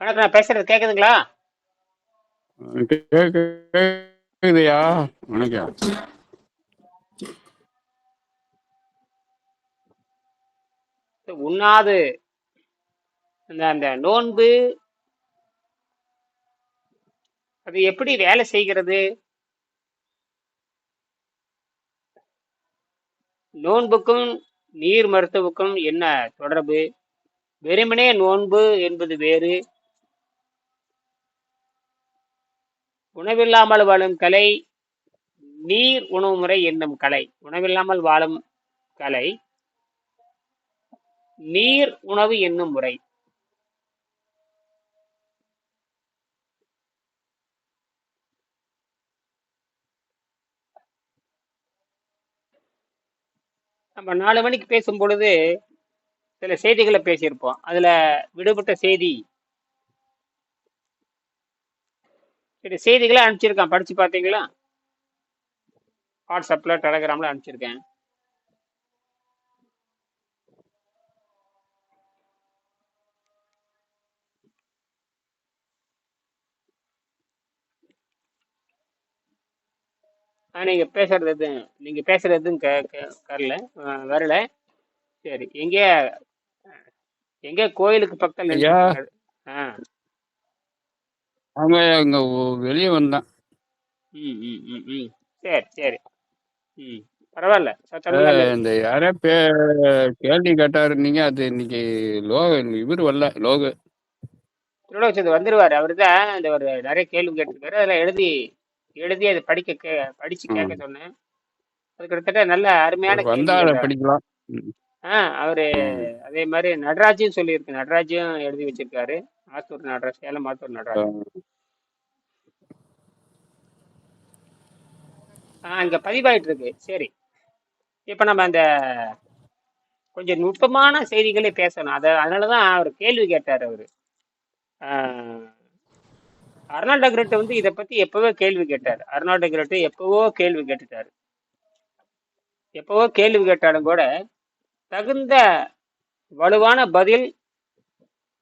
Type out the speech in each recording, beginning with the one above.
வணக்கம் நான் பேசுறது கேக்குதுங்களா? கேக்குதுயா? வணக்கம். உண்ணாது. அந்த அந்த நோன்பு அது எப்படி வேலை செய்கிறது? நோன்புக்கும் நீர் மருத்துவுக்கும் என்ன தொடர்பு? வெறுமனே நோன்பு என்பது வேறு. உணவில்லாமல் வாழும் கலை நீர் உணவு முறை என்னும் கலை. உணவில்லாமல் வாழும் கலை நீர் உணவு என்னும் முறை. நம்ம நாலு மணிக்கு பேசும் பொழுது சில செய்திகளை பேசியிருப்போம். அதுல விடுபட்ட செய்தி சில செய்திகளை அனுப்பிச்சிருக்கான். படிச்சு பார்த்தீங்களா? வாட்ஸ்அப்ல டெலகிராம்ல அனுப்பிச்சிருக்கேன். ஆ, நீங்க பேசுறது எதுவும் நீங்க பேசுறது எதுவும் கே வரல. வரல. சரி எங்கே எங்கே கோயிலுக்கு பக்கத்துல ஆ. அங்க வெளியே வந்தேன். ம் ம் ம் ம். சரி சரி. ம். பரவாயில்ல. இந்த யாரோ பே கேள்வி கேட்டாரு. நீங்க அது இன்னைக்கு லோ இவர் வரல லோகு. திருடோச்சது வந்துருவாரு. அவரு தான் இந்த ஒரு நிறைய கேள்வி கேட்டிருக்காரு. அதில் எழுதி எழுதி அதை படிக்க கே படிச்சு கேட்க. சொன்னேன். அது கிட்டத்தட்ட நல்ல அருமையான அவர் வந்தா கேள்வி அதை கேட்டார் படிக்கலாம். ஆ அவரு. அதே மாதிரி நடராஜும் சொல்லியிருக்கு. நடராஜும் எழுதி வச்சிருக்காரு. ஆத்தூர் நடராஜ் சேலம் ஆத்தூர் நடராஜ் ஆ. இங்க பதிவாயிட்டு இருக்கு சரி. இப்போ நம்ம அந்த கொஞ்சம் நுட்பமான செய்திகளே பேசணும். அதை அதனால தான் அவர் கேள்வி கேட்டார் அவர். அர்னால்டோ கிரெட் வந்து இதை பத்தி எப்பவோ கேள்வி கேட்டார். அர்னால்டோ கிரெட் எப்பவோ கேள்வி கேட்டுட்டாரு. எப்பவோ கேள்வி கேட்டாலும் கூட தகுந்த வலுவான பதில்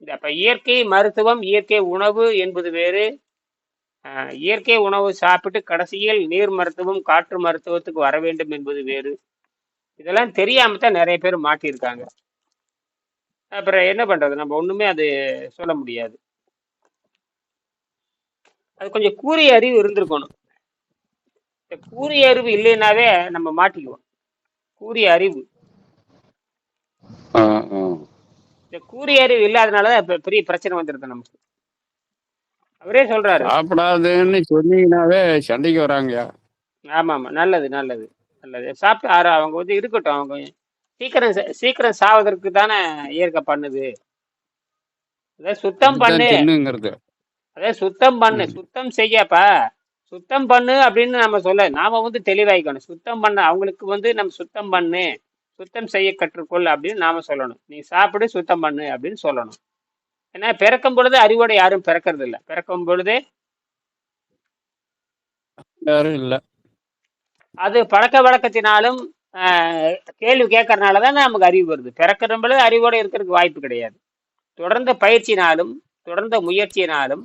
அப்ப இயற்கை மருத்துவம் இயற்கை உணவு என்பது வேறு. இயற்கை உணவு சாப்பிட்டு கடைசியில் நீர் மருத்துவம் காற்று மருத்துவத்துக்கு வர வேண்டும் என்பது வேறு. இதெல்லாம் தெரியாம தான் நிறைய பேர் மாட்டியிருக்காங்க. அப்புறம் என்ன பண்றது? நம்ம ஒண்ணுமே அது சொல்ல முடியாது. அது கொஞ்சம் கூறிய அறிவு இருந்திருக்கணும். இந்த கூறிய அறிவு இல்லைனாவே நம்ம மாட்டிக்குவோம். கூறிய அறிவு இந்த அறிவு இல்லாதனாலதான் பெரிய பிரச்சனை வந்துருது நமக்கு. அவரே சொல்றாரு. சாப்பிடாதுன்னு சொன்னீங்கன்னாவே சண்டைக்கு வராங்கயா ஆமா ஆமா நல்லது நல்லது நல்லது. சாப்பிட்டு ஆறு அவங்க வந்து இருக்கட்டும் அவங்க சீக்கிரம் ச- சீக்கிரம் சாவதற்கு தானே இயற்கை பண்ணுது. அதாவது சுத்தம் அதுதான் பண்ணு. தின்னுங்கிறது அதாவது சுத்தம் பண்ணு. ம். சுத்தம் செய்யப்பா. சுத்தம் பண்ணு அப்படின்னு நம்ம சொல்ல நாம வந்து தெளிவாய்க்கணும். சுத்தம் பண்ண அவங்களுக்கு வந்து நம்ம சுத்தம் பண்ணு. சுத்தம் செய்ய கற்றுக்கொள் அப்படின்னு நாம சொல்லணும். நீ சாப்பிடு சுத்தம் பண்ணு அப்படின்னு சொல்லணும். ஏன்னா பிறக்கும் பொழுது அறிவோட யாரும் பிறக்கிறது இல்ல. பிறக்கும் பொழுது யாரும் இல்ல. அது பழக்க வழக்கத்தினாலும் கேள்வி கேட்கறதுனால தான் நமக்கு அறிவு வருது. பிறக்கிற பொழுது அறிவோட இருக்கிறதுக்கு வாய்ப்பு கிடையாது. தொடர்ந்த பயிற்சினாலும் தொடர்ந்த முயற்சியினாலும்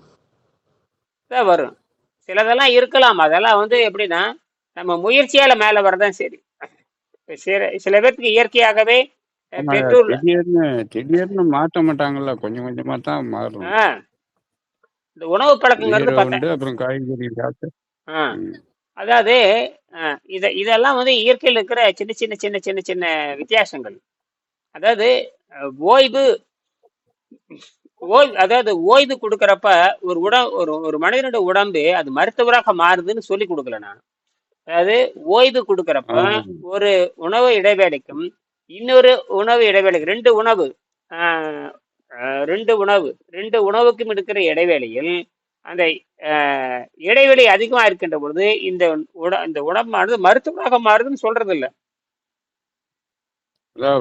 தான் வரும். சிலதெல்லாம் இருக்கலாம். அதெல்லாம் வந்து எப்படின்னா நம்ம முயற்சியால மேல வரதான் சரி. சில சில பேர்த்துக்கு இயற்கையாகவே பெற்றோர் திடீர்னு திடீர்னு மாற்ற மாட்டாங்கல்ல கொஞ்சம் கொஞ்சமா தான் மாறும் இந்த உணவு பழக்கங்கிறது கீரை பார்த்தா உண்டு அப்புறம் காய்கறி சாப்பிட்டு ஆஹ், ம். அதாவது ஆஹ், இத இதெல்லாம் வந்து இயற்கையில் இருக்கிற சின்ன சின்ன சின்ன சின்ன சின்ன வித்தியாசங்கள். அதாவது அஹ், ஓய்வு ஓய்வு அதாவது ஓய்வு கொடுக்கறப்ப ஒரு உட ஒரு ஒரு மனிதனோட உடம்பு அது மருத்துவராக மாறுதுன்னு சொல்லி கொடுக்கல நான். அதாவது ஓய்வு கொடுக்கறப்ப. ஒரு உணவு இடைவேளைக்கும் இன்னொரு உணவு இடைவேளைக்கு ரெண்டு உணவு ரெண்டு உணவு ரெண்டு உணவுக்கும் இருக்கிற இடைவேளையில் அந்த இடைவெளி அதிகமா இருக்கின்ற பொழுது இந்த உட இந்த உடம்பானது மருத்துவராக மாறுதுன்னு சொல்றது இல்ல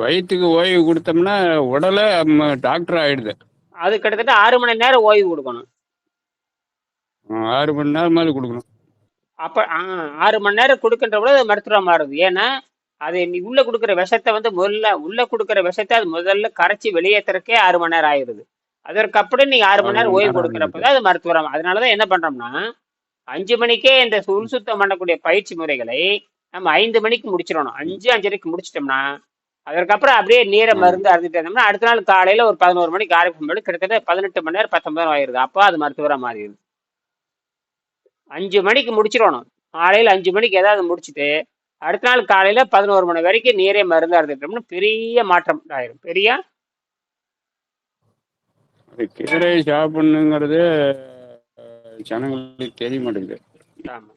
வயிற்றுக்கு ஓய்வு கொடுத்தோம்னா உடலை டாக்டர் ஆயிடுது. அது கிட்டத்தட்ட ஆறு மணி நேரம் ஓய்வு கொடுக்கணும். ஆறு மணி நேரம் மாதிரி கொடுக்கணும். அப்ப ஆறு மணி நேரம் கொடுக்கின்ற பொழுது அது மருத்துவம் மாறுது. ஏன்னா அது நீ உள்ள கொடுக்குற விஷத்தை வந்து முதல்ல உள்ள கொடுக்குற விஷத்தை அது முதல்ல கரைச்சி வெளியேற்றுறக்கே ஆறு மணி நேரம் ஆயிடுது அதற்கப்புறம் நீங்க ஆறு மணி நேரம் ஓய்வு நேரம் கொடுக்குறப்பதான் அது மருத்துவரம் அதனாலதான் என்ன பண்றோம்னா அஞ்சு மணிக்கே இந்த உள் சுத்தம் பண்ணக்கூடிய பயிற்சி முறைகளை நம்ம ஐந்து மணிக்கு முடிச்சிடணும். அஞ்சு அஞ்சரைக்கு முடிச்சிட்டோம்னா அதற்கப்புறம் அப்படியே நீரை. மருந்து அறுந்துட்டு இருந்தோம்னா அடுத்த நாள் காலையில ஒரு பதினோரு மணிக்கு ஆரம்பிக்கும் போது கிட்டத்தட்ட பதினெட்டு மணி நேரம் பத்தொன்பது நேரம் ஆயிருது. அப்போ அது மருத்துவரா மாறிடுது. அஞ்சு மணிக்கு முடிச்சிடணும். காலையில அஞ்சு மணிக்கு ஏதாவது முடிச்சுட்டு அடுத்த நாள் காலையில பதினோரு மணி வரைக்கும் நீரே மருந்து அறுந்துட்டோம்னா பெரிய மாற்றம் ஆயிரும் பெரிய? கீரை சாப்பிடணுங்கிறது ஜனங்களுக்கு தெரிய மாட்டேங்குது. ஆமா.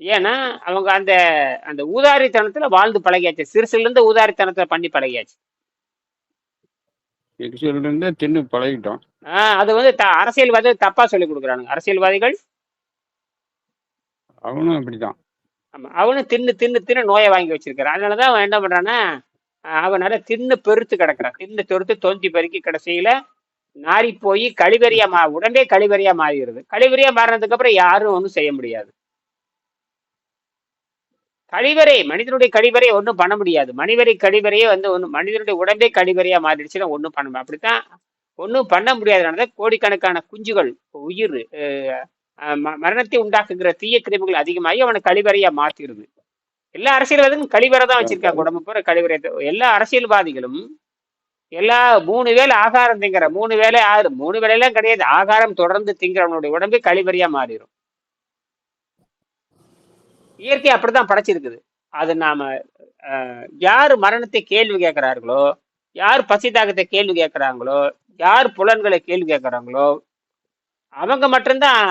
ஏன்னா அவங்க அந்த அந்த ஊதாரித்தனத்துல வாழ்ந்து பழகியாச்சு. சிறுசுல இருந்து ஊதாரித்தனத்தை பண்ணி பழகியாச்சு. இருந்தே தின்னு பழகிட்டோம். அது வந்து த அரசியல்வாதி தப்பா சொல்லி கொடுக்குறானுங்க. அரசியல்வாதிகள்? அவனும் அப்படிதான் ஆமா அவனும் தின்னு தின்னு தின்னு நோயை வாங்கி வச்சிருக்கிறான். அதனாலதான் அவன் என்ன பண்றான்னா அஹ் அவன் நிறைய தின்னு பெருத்து கிடக்குறான். தின்னு பெருத்து தொந்தி பெருக்கி கடைசியில நாரி போய் கழிவறையா மா உடம்பே கழிவறையா மாறிடுது. கழிவறையா மாறினதுக்கு அப்புறம் யாரும் ஒன்றும் செய்ய முடியாது. கழிவறை மனிதனுடைய கழிவறை ஒன்றும் பண்ண முடியாது. மனிதரை கழிவறையே வந்து ஒன்று மனிதனுடைய உடம்பே கழிவறையா மாறிடுச்சுன்னா ஒன்றும் பண்ண முடியாது. அப்படித்தான் ஒன்றும் பண்ண முடியாதனால கோடிக்கணக்கான குஞ்சுகள் உயிர் ம- மரணத்தை உண்டாக்குகிற தீய கிருமிகள் அதிகமாகி அவனை கழிவறையா மாத்திருது எல்லா அரசியல்வாதிகளும் கழிவறை தான் வச்சிருக்காங்க. உடம்பு பூரா கழிவறை. எல்லா அரசியல்வாதிகளும் எல்லா மூணு வேலை ஆகாரம் திங்கிற மூணு வேலை ஆறு மூணு வேலையெல்லாம் கிடையாது. ஆகாரம் தொடர்ந்து திங்கிறவனுடைய உடம்பே கழிவறையா மாறிடும். இயற்கை அப்படிதான் படைச்சிருக்குது. அது நாம யார் மரணத்தை கேள்வி கேட்கிறார்களோ யார் பசி தாகத்தை கேள்வி கேட்கிறாங்களோ யார் புலன்களை கேள்வி கேட்கிறாங்களோ அவங்க மட்டும்தான்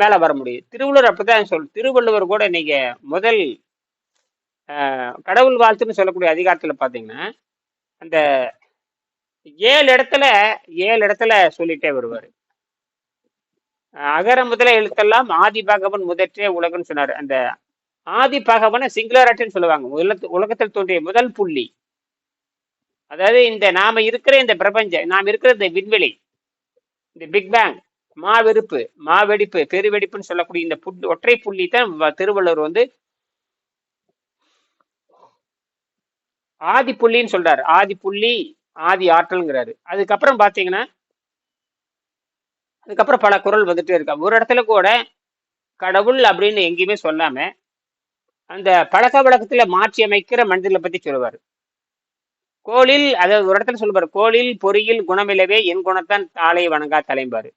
மேலே வர முடியும். திருவள்ளுவர் அப்படிதான் சொல் திருவள்ளுவர் கூட நீங்க முதல் கடவுள் வாழ்த்துன்னு சொல்லக்கூடிய அதிகாரத்தில் பார்த்தீங்கன்னா அந்த ஏழு இடத்துல ஏழு இடத்துல சொல்லிட்டே வருவார். அகர முதல எழுத்தெல்லாம் ஆதி பகவன் முதற்றே உலகம்னு சொன்னார். அந்த ஆதி பகவனை சிங்குலராட்டின்னு சொல்லுவாங்க. உலகத்து- உலகத்தில் தோன்றிய முதல் புள்ளி. அதாவது இந்த நாம இருக்கிற இந்த பிரபஞ்சம் நாம் இருக்கிற இந்த விண்வெளி இந்த பிக் பேங் மாவெறுப்பு மாவெடிப்பு பெருவெடிப்புன்னு சொல்லக்கூடிய இந்த புட் ஒற்றை புள்ளி தான் திருவள்ளுவர் வந்து ஆதி புள்ளின்னு சொல்றாரு. ஆதி புள்ளி ஆதி ஆற்றல்ங்கிறாரு. அதுக்கப்புறம் பாத்தீங்கன்னா அதுக்கப்புறம் பல குரல் வந்துட்டே இருக்கா. ஒரு இடத்துல கூட கடவுள் அப்படின்னு எங்கேயுமே சொல்லாம அந்த பழக்க வழக்கத்துல மாற்றி அமைக்கிற மனிதர்களை பத்தி சொல்லுவார். கோளில் அதாவது ஒரு இடத்துல சொல்லுவார் கோளில் பொறியில் குணமில்லவே என் குணத்தான் தாளை வணங்கா தலைம்பாரு.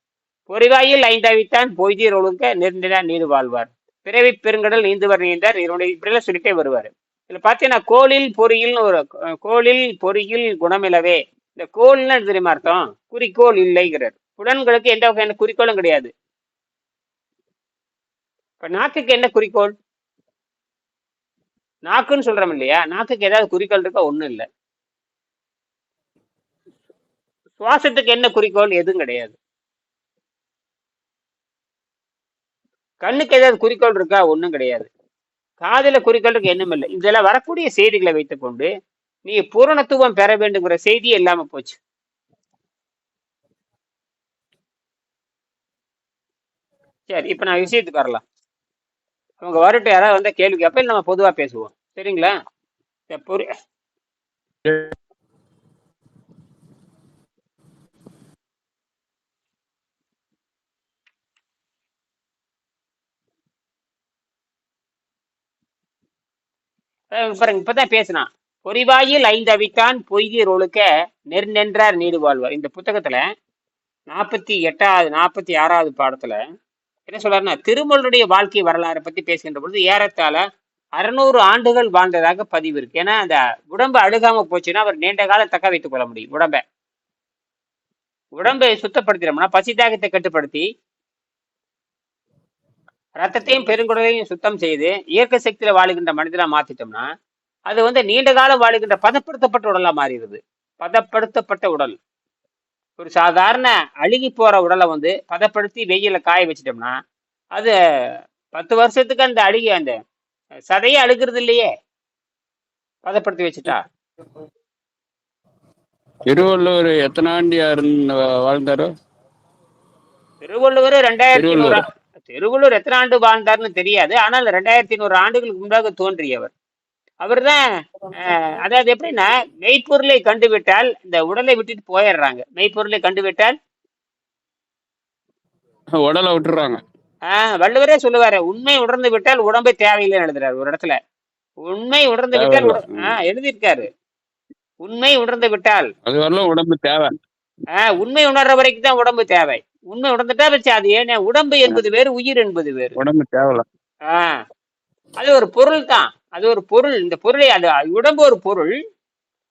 பொறிவாயில் ஐந்தாவித்தான் பொய்தீர் ஒழுங்க நெருண்டினா நீடு வாழ்வார். பிறவி பெருங்கடல் நீந்துவர் நீந்தார் இதனுடைய இப்படிலாம் சொல்லிட்டே வருவார். இதுல பார்த்தீங்கன்னா கோளில் பொறியில்னு ஒரு கோளில் பொறியில் குணமிலவே இந்த கோல்னா தெரியுமா அர்த்தம்? குறிக்கோள் இல்லைங்கிறார். புலன்களுக்கு எந்த வகையான குறிக்கோளும் கிடையாது. இப்ப நாக்குக்கு என்ன குறிக்கோள்? நாக்குன்னு சொல்றோம் இல்லையா? நாக்குக்கு ஏதாவது குறிக்கோள் இருக்கா? ஒண்ணும் இல்லை. சுவாசத்துக்கு என்ன குறிக்கோள்? எதுவும் கிடையாது. கண்ணுக்கு ஏதாவது குறிக்கோள் இருக்கா? ஒன்றும் கிடையாது. காதல குறிக்கோள் இருக்கு என்னும் இல்லை. இதெல்லாம் வரக்கூடிய செய்திகளை வைத்துக்கொண்டு நீ பூரணத்துவம் பெற வேண்டுங்கிற செய்தியே இல்லாம போச்சு. சரி இப்போ நான் விஷயத்துக்கு வரலாம். அவங்க வரட்டும் யாராவது வந்தா கேள்வி கேட்ப நம்ம பொதுவா பேசுவோம். சரிங்களா? இந்த பாருங்க இப்பதான் பேசினான். பொறிவாயில் ஐந்தவித்தான் பொய்தீர் ஒழுக்க நெர்நின்றார் நீடு வாழ்வார் இந்த புத்தகத்துல நாற்பத்தி எட்டாவது நாற்பத்தி ஆறாவது பாடத்துல என்ன சொல்றாருன்னா திருமலருடைய வாழ்க்கை வரலாறை பத்தி பேசுகின்ற பொழுது ஏறத்தாழ அறுநூறு ஆண்டுகள் வாழ்ந்ததாக பதிவு இருக்கு. ஏன்னா அந்த உடம்பு அழுகாம போச்சுன்னா அவர் நீண்ட காலம் தக்க வைத்துக் கொள்ள முடியும் உடம்ப. உடம்பை சுத்தப்படுத்தினோம்னா பசி தாகத்தை கட்டுப்படுத்தி ரத்தத்தையும் பெருங்குடலையும் சுத்தம் செய்து இயற்கை சக்தியில வாழுகின்ற மனிதனா மாத்திட்டோம்னா அது வந்து நீண்ட காலம் வாழுகின்ற பதப்படுத்தப்பட்ட உடலா மாறிடுது. பதப்படுத்தப்பட்ட உடல். ஒரு சாதாரண அழுகி போற உடலை வந்து பதப்படுத்தி வெயில காய வச்சிட்டோம்னா அது பத்து வருஷத்துக்கு அந்த அழுகி அந்த சதையே அழுகிறது இல்லையே. பதப்படுத்தி வச்சுட்டா? திருவள்ளுவர் எத்தனை ஆண்டியா இருந்து வாழ்ந்தாரோ? திருவள்ளுவர் ரெண்டாயிரத்தி நூறு திருவள்ளுவர். திருவள்ளுவர் எத்தனை ஆண்டு வாழ்ந்தார்னு தெரியாது. ஆனால் ரெண்டாயிரத்தி நூறு ஆண்டுகளுக்கு முன்பாக தோன்றியவர். அவர்தான் அஹ், அதாவது எப்படின்னா மெய்ப்பொருளை கண்டுவிட்டால் இந்த உடலை விட்டுட்டு போயிடுறாங்க. மெய்ப்பொருளை கண்டுவிட்டால்? உடலை விட்டுறாங்க. ஆஹ் வள்ளுவரே சொல்லுவாரு உண்மை உணர்ந்து விட்டால் உடம்பு தேவையில்லைன்னு எழுதுறாரு ஒரு இடத்துல. உண்மை உணர்ந்து விட்டால் ஆஹ் எழுதியிருக்காரு. உண்மை உணர்ந்து விட்டால். அது வரலாம் உடம்பு தேவை. ஆஹ் உண்மை உணர்ற வரைக்கும் தான் உடம்பு தேவை. உண்மை உணர்ந்துட்டா வச்சு அது ஏன்னா உடம்பு என்பது வேறு உயிர் என்பது வேறு. உடம்பு தேவையில்ல. ஆஹ் அது ஒரு பொருள் தான். அது ஒரு பொருள். இந்த பொருளை அது உடம்பு ஒரு பொருள்.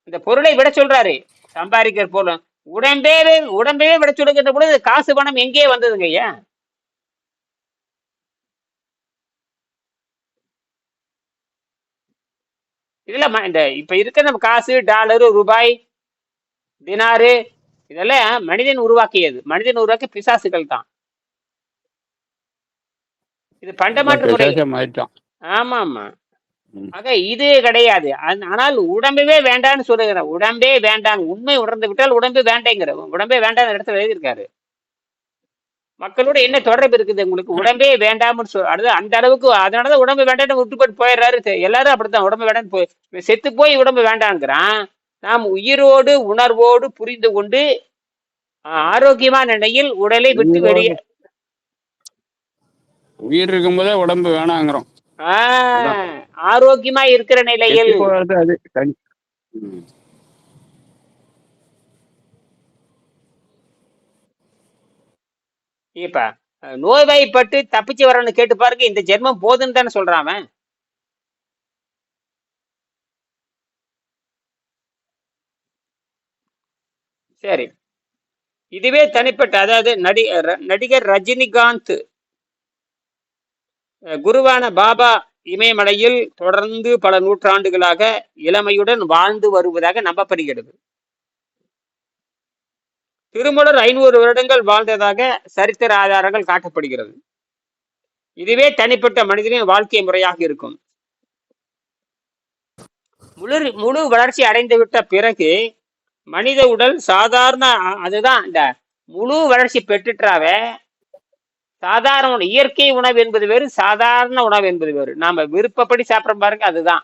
இந்த பொருளை விட சொல்றாரு. சம்பாதிக்கிற பொருள். உடம்பே உடம்பே விட சொல்லுகின்ற பொழுது காசு பணம் எங்கே வந்ததுங்க ஐயா? இதுல இந்த இப்ப இருக்க நம்ம காசு டாலரு ரூபாய் தினாரு இதெல்லாம் மனிதன் உருவாக்கியது. மனிதன் உருவாக்கிய பிசாசுகள் தான். இது பண்டமாற்று முறை. ஆமா ஆமா. ஆக இது கிடையாது. ஆன- ஆனால் உடம்பவே வேண்டான்னு சொல்லுகிறேன் உடம்பே வேண்டாம். உண்மை உணர்ந்து விட்டால் உடம்பு வேண்டேங்கிற உடம்பே வேண்டாம் இடத்துல எழுதியிருக்காரு. மக்களோட என்ன தொடர்பு இருக்குது உங்களுக்கு? உடம்பே வேண்டாம்னு சொல் அடுத்து அந்த அளவுக்கு அதனாலதான் உடம்பு வேண்டாம்னு விட்டு போட்டு போயிடுறாரு எல்லாரும் அப்படித்தான். உடம்பு வேண்டாம்னு போய் செத்து போய் உடம்பு வேண்டாங்கிறான். நாம் உயிரோடு உணர்வோடு புரிந்து கொண்டு ஆரோக்கியமான நிலையில் உடலை விட்டு வெளியே உயிர் இருக்கும்போதே உடம்பு வேணாங்கிறோம். ஆரோக்கியமா இருக்கிற நிலையில் அது. இப்ப நோய்வாய்ப்பட்டு தப்பிச்சு வரணும்னு கேட்டு பாருங்க இந்த ஜென்மம் போதுன்னு தானே அவன் சரி இதுவே தனிப்பட்ட அதாவது நடி நடிகர் ரஜினிகாந்த் குருவான பாபா இமயமலையில் தொடர்ந்து பல நூற்றாண்டுகளாக இளமையுடன் வாழ்ந்து வருவதாக நம்பப்படுகிறது. திருமலர் ஐநூறு வருடங்கள் வாழ்ந்ததாக சரித்திர ஆதாரங்கள் காட்டப்படுகிறது. இதுவே தனிப்பட்ட மனிதனின் வாழ்க்கை முறையாக இருக்கும். முழு முழு வளர்ச்சி அடைந்து விட்ட பிறகு மனித உடல் சாதாரண அதுதான் இந்த முழு வளர்ச்சி பெற்றுட்டாவே சாதாரண உணவு இயற்கை உணவு என்பது வேறு சாதாரண உணவு என்பது வேறு. நாம விருப்பப்படி சாப்பிட்ற பாருங்க அதுதான்.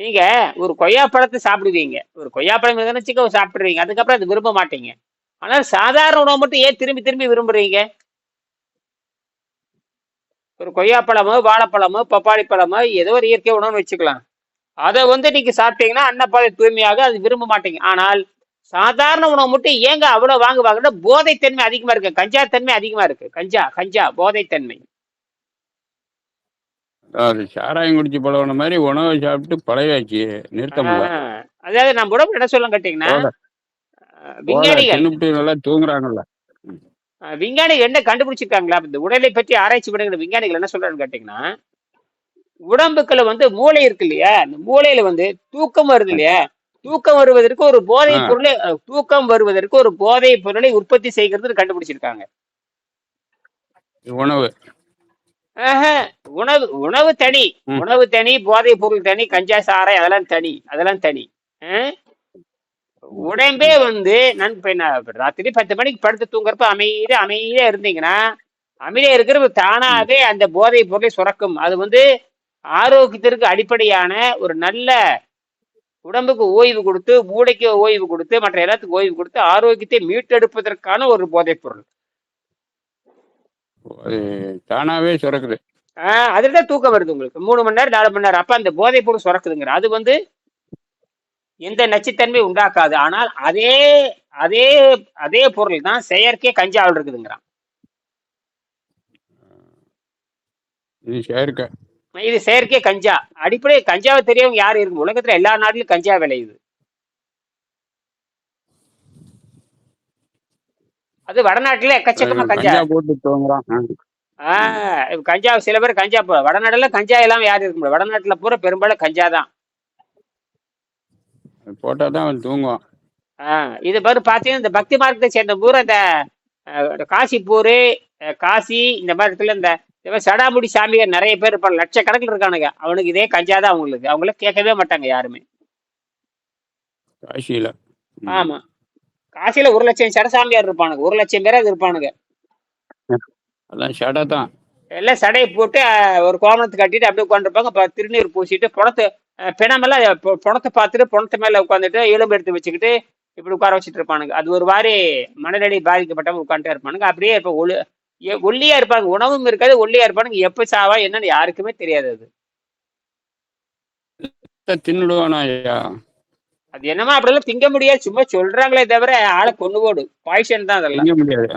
நீங்க ஒரு கொய்யாப்பழத்தை சாப்பிடுவீங்க. ஒரு கொய்யாப்பழம் நினைச்சுக்க சாப்பிடுறீங்க. அதுக்கப்புறம் அது விரும்ப மாட்டீங்க. ஆனால் சாதாரண உணவு மட்டும் ஏன் திரும்பி திரும்பி விரும்புறீங்க? ஒரு கொய்யாப்பழமோ வாழைப்பழமோ பப்பாளி பழமோ ஏதோ ஒரு இயற்கை உணவுன்னு வச்சுக்கலாம். அதை வந்து நீங்க சாப்பிட்டீங்கன்னா அன்னப்பாதை தூய்மையாக அது விரும்ப மாட்டீங்க. ஆனால் சாதாரண உணவு மட்டும் ஏங்க அவ்வளவு வாங்குவாங்கன்னா போதைத்தன்மை அதிகமா இருக்கு. கஞ்சா தன்மை அதிகமா இருக்கு. கஞ்சா கஞ்சா போதைத்தன்மை. அது சாராயம் குடிச்சு பழகின மாதிரி உணவை சாப்பிட்டு பழகாச்சு நிறுத்த முடியல. அதாவது நம்ம உடம்பு என்ன சொல்லும் கேட்டீங்கன்னா விஞ்ஞானிகள். நல்லா தூங்குறாங்கல்ல. விஞ்ஞானிகள் என்ன கண்டுபிடிச்சிருக்காங்களா? இந்த உடலை பற்றி ஆராய்ச்சி பண்ணுகிற விஞ்ஞானிகள் என்ன சொல்றாங்கன்னு கேட்டீங்கன்னா உடம்புக்குள்ள வந்து மூளை இருக்கு இல்லையா? அந்த மூளையில வந்து தூக்கம் வருது இல்லையா? தூக்கம் வருவதற்கு ஒரு போதை ஆ. பொருளை தூக்கம் வருவதற்கு ஒரு போதை பொருளை உற்பத்தி செய்கிறது கண்டுபிடிச்சிருக்காங்க உணவு உணவு உணவு தனி. உணவு தனி போதை பொருள் தனி கஞ்சா சாராய் அதெல்லாம் தனி அதெல்லாம் தனி? உடம்பே வந்து நான் ராத்திரி பத்து மணிக்கு படுத்து தூங்குறப்ப அமைதியா அமைதியா இருந்தீங்கன்னா அமைதியா இருக்கிறப்ப தானாவே அந்த போதை பொருளை சுரக்கும் அது வந்து ஆரோக்கியத்திற்கு அடிப்படையான ஒரு நல்ல உடம்புக்கு ஓய்வு கொடுத்து மூளைக்கு ஓய்வு கொடுத்து மற்ற எல்லாத்துக்கும் ஓய்வு கொடுத்து ஆரோக்கியத்தை மீட்டெடுப்பதற்கான ஒரு போதைப் பொருள். தானாவே சுரக்குது. ஆஹ் அதுதான் தூக்கம் வருது உங்களுக்கு. மூணு மணி நேரம் நாலு மணி நேரம். அப்ப அந்த போதைப் பொருள் சுரக்குதுங்கிற. அது வந்து எந்த நச்சுத்தன்மை உண்டாக்காது. ஆனால் அதே அதே அதே பொருள் தான் செயற்கை கஞ்சாவில் இருக்குதுங்கிறான். இது செயற்கை. இது செயற்கை கஞ்சா. அடிப்படை கஞ்சாவை தெரியவங்க யாரும் இருக்கு? உலகத்துல எல்லா நாட்டிலும் கஞ்சா விளையுது அது வடநாட்டுல எக்கச்சக்கமா கஞ்சா. ஆஹ் கஞ்சா சில பேர் கஞ்சா போ வடநாடுல கஞ்சா எல்லாம் யாரும் இருக்க முடியாது. வடநாட்டுல பூரா பெரும்பாலும் கஞ்சா தான். அது போட்டா தான் அவன் தூங்குவான். ஆஹ் இது பாரு பார்த்தீங்கன்னா இந்த பக்தி மார்க்கத்தை சேர்ந்த பூரா இந்த காசிப்பூர் காசி இந்த மாதிரி இடத்துல இந்த இந்த மாதிரி சடாமுடி சாமியார் நிறைய பேர் இருப்பாங்க. லட்சக்கணக்கில் இருக்கானுங்க. அவனுக்கு இதே கஞ்சா தான் அவங்களுக்கு. அவங்கள கேட்கவே மாட்டாங்க யாருமே. காசியில. ஆமா. காசியில ஒரு லட்சம் சடசாமியார் இருப்பானுங்க. ஒரு லட்சம் பேர் இருப்பானுங்க. அதான் ஷடை தான். எல்லாம் சடையை போட்டு ஒரு கோமணத்தை கட்டிட்டு அப்படியே உட்காந்துருப்பாங்க திருநீர் பூசிட்டு பணத்தை பிணமெல்லாம் பொணத்தை பார்த்துட்டு பொணத்தை மேல உட்காந்துட்டு எலும்பு எடுத்து வச்சுக்கிட்டு இப்படி உட்கார வச்சுட்டு இருப்பானுங்க. அது ஒரு மாதிரி மனநடி பாதிக்கப்பட்டவங்க உட்காந்துட்டே இருப்பானுங்க. அப்படியே இப்போ ஒளி எ- ஒல்லியா இருப்பாங்க. உணவும் இருக்காது ஒல்லியா இருப்பானுங்க. எப்ப சாவா என்னன்னு யாருக்குமே தெரியாது அது. தின்னுடுவானா ஐயா? அது என்னமா அப்படிலாம் திங்க முடியாது. சும்மா சொல்றாங்களே தவிர ஆளை கொண்டு போடு. பாய்சன் தான் அதெல்லாம். திங்க முடியாது.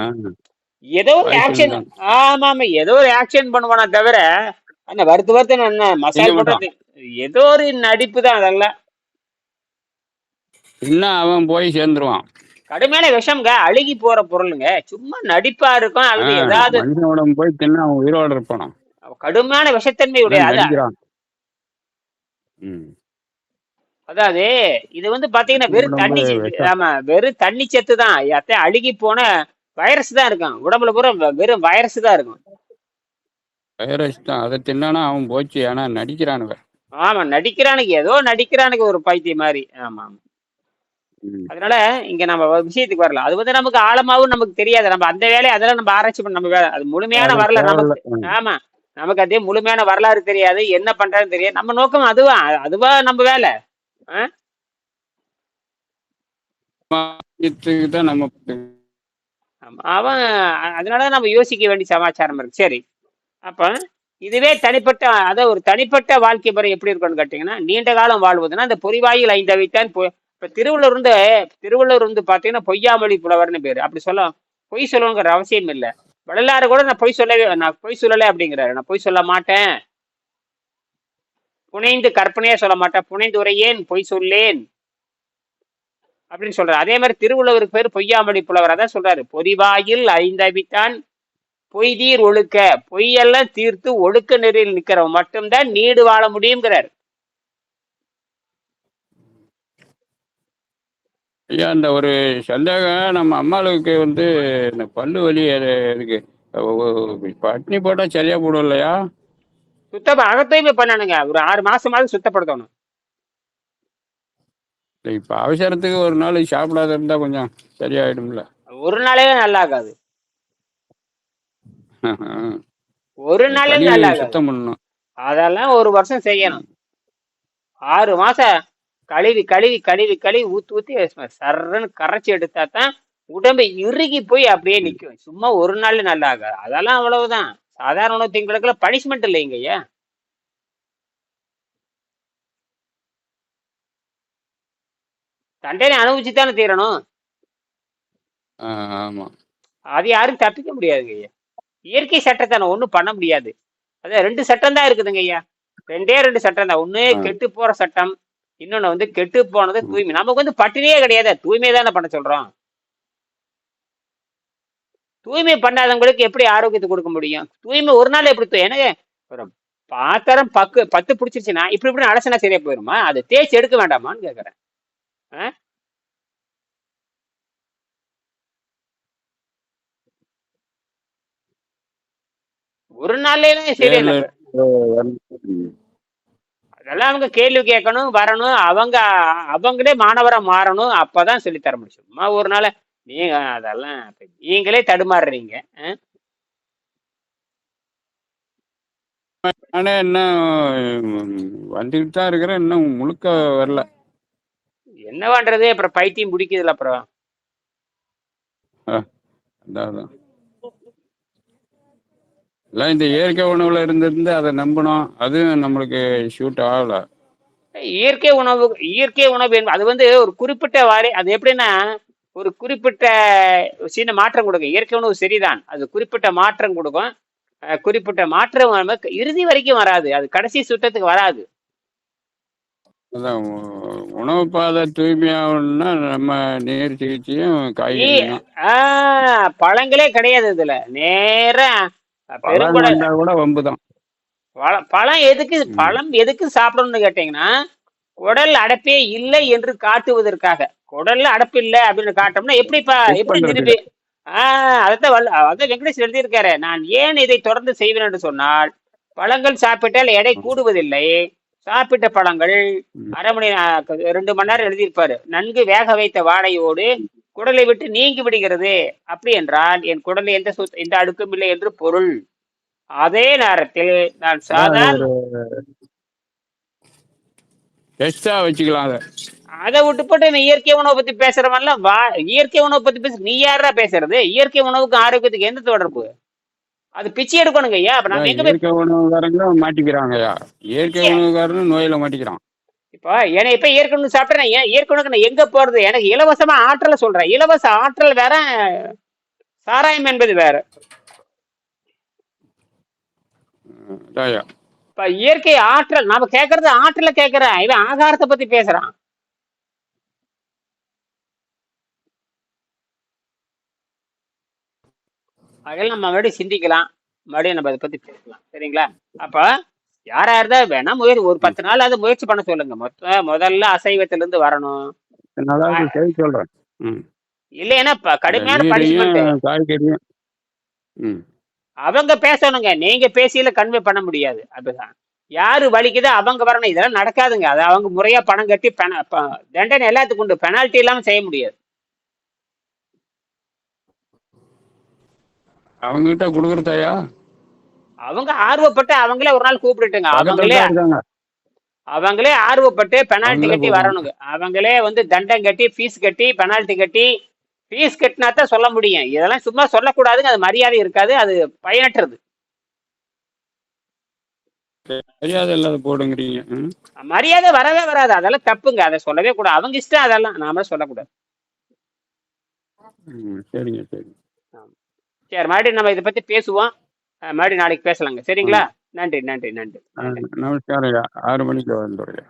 ஏதோ ஒரு ஆக்ஷன். ஆமா ஆமா ஏதோ ஒரு ஆக்ஷன் பண்ணுவானா தவிர வறுத்து வறுத்து நான் என்ன மசாஜ். பண்றது ஏதோ ஒரு நடிப்பு தான் அதெல்லாம். இன்னும் அவன் போய் சேர்ந்துருவான். கடுமையான விஷம்ங்க. அழுகி போற பொருளுங்க. சும்மா நடிப்பா இருக்கும். அல்லது ஏதாவது மனுஷன் உடம்பு போய் தின்னா அவன் உயிரோட இருப்பானா கடுமையான விஷத்தன்மை உடைய அதான். அதாவது இது வந்து பாத்தீங்கன்னா வெறும் தண்ணி. ஆமா வெறும் தண்ணி சத்து தான். அத்தை அழுகி போன வைரஸ் தான் இருக்கும். உடம்புல பூரா வெறும் வைரஸ் தான் இருக்கும். வைரஸ் தான். அதை தின்னானா அவன் போச்சு. ஆனா நடிக்கிறானுவ ஆமா நடிக்கிறானுக்கு ஏதோ நடிக்கிறானுக்கு ஒரு பைத்தியம் மாதிரி. ஆமா ஆமா. அதனால இங்க நம்ம ஒரு விஷயத்துக்கு வரலாம் அது வந்து நமக்கு ஆழமாவும் நமக்கு தெரியாது. நம்ம அந்த வேலையை அதெல்லாம் நம்ம ஆராய்ச்சி பண்ண நம்ம வேலை. அது முழுமையான வரலாறு. நமக்கு. ஆமா. நமக்கு அதே முழுமையான வரலாறு தெரியாது. என்ன பண்றான்னு தெரியாது. நம்ம நோக்கம் அதுவா அதுவா நம்ம வேலை. இதுக்கு தான் நம்ம ஆமா. அவன் அதனால நம்ம யோசிக்க வேண்டிய சமாச்சாரம் இருக்கு. சரி. அப்ப இதுவே தனிப்பட்ட அத ஒரு தனிப்பட்ட வாழ்க்கை முறை எப்படி இருக்கும்னு கேட்டீங்கன்னா நீண்ட காலம் வாழ்வதுன்னா அந்த பொறிவாயில் ஐந்தவைத்தான் இப்ப திருவள்ளுவர் வந்து திருவள்ளுவர் வந்து பாத்தீங்கன்னா பொய்யாமொழி புலவர்னு பேரு. அப்படி சொல்ல பொய் சொல்லணுங்கிற அவசியம் இல்லை. வள்ளலாறு கூட நான் பொய் சொல்லவே நான் பொய் சொல்லலை அப்படிங்கிறாரு. நான் பொய் சொல்ல மாட்டேன். புனைந்து கற்பனையா சொல்ல மாட்டேன். புனைந்து உரையேன் பொய் சொல்லேன். அப்படின்னு சொல்றாரு. அதே மாதிரி திருவள்ளுவருக்கு பேர் பொய்யாமொழி புலவர். அதான் சொல்றாரு. பொறிவாயில் ஐந்தவித்தான் பொய்தீர் ஒழுக்க. பொய்யெல்லாம் தீர்த்து ஒழுக்க நெறியில் நிற்கிறவன் மட்டும்தான் நீடு வாழ முடியுங்கிறார் ஐயா இந்த ஒரு சந்தேகம் நம்ம அம்மாளுக்கு வந்து இந்த பல்லு வலி இருக்கு பட்னி போட்டா சரியா போடும் இல்லையா? சுத்தம் அகத்தூய்மை பண்ணணுங்க. ஒரு ஆறு மாசமாவது சுத்தப்படுத்தணும். இப்ப அவசரத்துக்கு ஒரு நாள் சாப்பிடாத இருந்தா கொஞ்சம் சரியாயிடும்ல. ஒரு நாளே நல்லா ஆகாது ஒரு நாளே நல்லா சுத்தம் பண்ணணும். அதெல்லாம் ஒரு வருஷம் செய்யணும். ஆறு மாசம் கழுவி கழுவி கழுவி கழுவி ஊத்தி ஊத்தி சர்றன்னு கரைச்சி எடுத்தா தான் உடம்பு இறுகி போய் அப்படியே நிக்கும். சும்மா ஒரு நாள் நல்லா ஆகாது. அதெல்லாம் அவ்வளவுதான். சாதாரண உணவு திங்களுக்குள்ள பனிஷ்மெண்ட் இல்லைங்க ஐயா. தண்டனை அனுபவிச்சு தானே தீரணும் ஆமா. அது யாரும் தப்பிக்க முடியாதுங்க ஐயா. இயற்கை சட்டத்தை நான் ஒன்றும் பண்ண முடியாது. அதான் ரெண்டு சட்டம் தான் இருக்குதுங்க ஐயா. ரெண்டே ரெண்டு சட்டம் தான். ஒண்ணு. கெட்டு போற சட்டம் இன்னொன்னு வந்து கெட்டு போனது தூய்மை. நமக்கு வந்து பட்டினியே கிடையாது. தூய்மை தானே பண்ண சொல்றோம். தூய்மை பண்ணாதவங்களுக்கு எப்படி ஆரோக்கியத்தை கொடுக்க முடியும்? தூய்மை ஒரு நாள் எப்படி எனக்கு ஒரு பாத்திரம் பக்கு பத்து பிடிச்சிருச்சுன்னா இப்படி இப்படி அலசனா சரியா போயிருமா? அதை தேய்ச்சி எடுக்க வேண்டாமான்னு கேக்குறேன். ஆ? ஒரு நாள்ல சரியா. அதெல்லாம் அவங்க கேள்வி கேட்கணும் வரணும். அவங்க அவங்களே மாணவரா மாறணும். அப்பதான் சொல்லித் தர முடியும். சும்மா ஒரு நாள் நீங்க அதெல்லாம் நீங்களே தடுமாறுறீங்க ஆ? நானே இன்னும் வந்துகிட்டு தான் இருக்கிறேன். இன்னும் முழுக்க வரல. என்ன பண்றது? அப்புறம் பைத்தியம் பிடிக்குதுல அப்புறம். அதான். எல்லாம் இந்த இயற்கை உணவுல இருந்திருந்து அதை நம்பணும் அதுவும் நம்மளுக்கு ஷூட் ஆகல. இயற்கை உணவு இயற்கை உணவு என்பது அது வந்து ஒரு குறிப்பிட்ட வாரி அது எப்படின்னா ஒரு குறிப்பிட்ட சின்ன மாற்றம் கொடுக்கும். இயற்கை உணவு சரிதான். அது குறிப்பிட்ட மாற்றம் கொடுக்கும். குறிப்பிட்ட மாற்றம் இறுதி வரைக்கும் வராது. அது கடைசி சுட்டத்துக்கு வராது. உணவு பாதை தூய்மையாகணும்னா நம்ம நீர் சிகிச்சையும் காய்கறியும். ஆஹ் பழங்களே கிடையாது இதுல. நேரா பழம் பெருங்குட வந்தா கூட பழம் எதுக்கு பழம் எதுக்கு சாப்பிடணும்னு கேட்டீங்கன்னா குடல் அடைப்பே இல்லை என்று காட்டுவதற்காக. குடல்ல அடைப்பு இல்லை அப்படின்னு காட்டோம்னா எப்படிப்பா எப்படி. திருப்பி? ஆஹ் அதான் அதான் வெங்கடேஷ் எழுதியிருக்காரு. நான் ஏன் இதை தொடர்ந்து செய்வேன் என்று சொன்னால் பழங்கள் சாப்பிட்டால் எடை கூடுவதில்லை. சாப்பிட்ட பழங்கள். அரை மணி ரெண்டு மணி நேரம் எழுதியிருப்பாரு. நன்கு வேக வைத்த வாடையோடு குடலை விட்டு நீங்கி விடுகிறது. அப்படி என்றால் என் குடலில் எந்த எந்த அடுக்கும் இல்லை என்று பொருள். அதே நேரத்தில் நான் சாதாரண எக்ஸ்ட்ரா வச்சுக்கலாம் அதை. அதை விட்டு போட்டு நீ இயற்கை உணவை பத்தி பேசுறவன்ல வா இயற்கை உணவை பத்தி பேச நீ யாரா பேசுறது? இயற்கை உணவுக்கும் ஆரோக்கியத்துக்கு எந்த தொடர்பு? அது பிச்சை எடுக்கணுங்க ஐயா அப்ப நம்ம எங்க போய் உணவுக்காரங்களும் மாட்டிக்கிறாங்கய்யா. இயற்கை பிச்சை உணவுக்காரனும் நோயில மாட்டிக்கிறான். இப்போ ஏன்னா இப்ப இயற்கை உணவு சாப்பிட்டேன். நான் ஏன் இயற்கை உணவுக்கு நான் எங்க போறது? எனக்கு இலவசமா ஆற்றலை சொல்றேன். இலவச ஆற்றல் வேற சாராயம் என்பது வேற. இப்ப இயற்கை ஆற்றல் நாம கேக்குறது ஆற்றலை கேக்குறேன். இவன் ஆகாரத்தை பத்தி பேசுறான். அதெல்லாம் நம்ம மறுபடியும் சிந்திக்கலாம். மறுபடியும் நம்ம அதை பத்தி பேசலாம். சரிங்களா? அப்ப யாரா இருந்தா வேணா முயற்சி ஒரு பத்து நாள் அது முயற்சி பண்ண சொல்லுங்க. மொத்த முதல்ல அசைவத்துல இருந்து வரணும் சொல்றேன். இல்லைன்னா கடுமையான பனிஷ்மெண்ட் காய்கறியும் அவங்க பேசணுங்க. நீங்க பேசியில கன்வே பண்ண முடியாது. அதுதான். யாரு வலிக்குதோ அவங்க வரணும். இதெல்லாம் நடக்காதுங்க. அது அவங்க முறையா பணம் கட்டி தண்டனை எல்லாத்துக்கும் உண்டு. பெனால்ட்டி இல்லாம செய்ய முடியாது. அவங்ககிட்ட கொடுக்குறதாயா? அவங்க ஆர்வப்பட்டு அவங்களே ஒரு நாள் கூப்பிட்டுட்டுங்க. அவங்களே அவங்களே ஆர்வப்பட்டு அவங்களே கட்டி. வரணுங்க. அவங்களே வந்து தண்டம் கட்டி ஃபீஸ் கட்டி பெனால்ட்டி கட்டி ஃபீஸ் கட்டினா தான் சொல்ல முடியும். இதெல்லாம் சும்மா சொல்லக்கூடாதுங்க. அது மரியாதை இருக்காது. அது பயனற்றது. மரியாதை இல்லாத போடுங்கிறீங்க. மரியாதை வரவே வராது. அதெல்லாம் தப்புங்க. அதை சொல்லவே கூடாது. அவங்க இஷ்டம் அதெல்லாம். நாம சொல்லக்கூடாது. சரிங்க சரி சரி மறுபடியும் நம்ம இதை பத்தி பேசுவோம். மறுபடியும் நாளைக்கு பேசலாங்க. சரிங்களா? நன்றி நன்றி நன்றி. நமஸ்காரம் ஆறு மணிக்கு வந்துடுறேன்.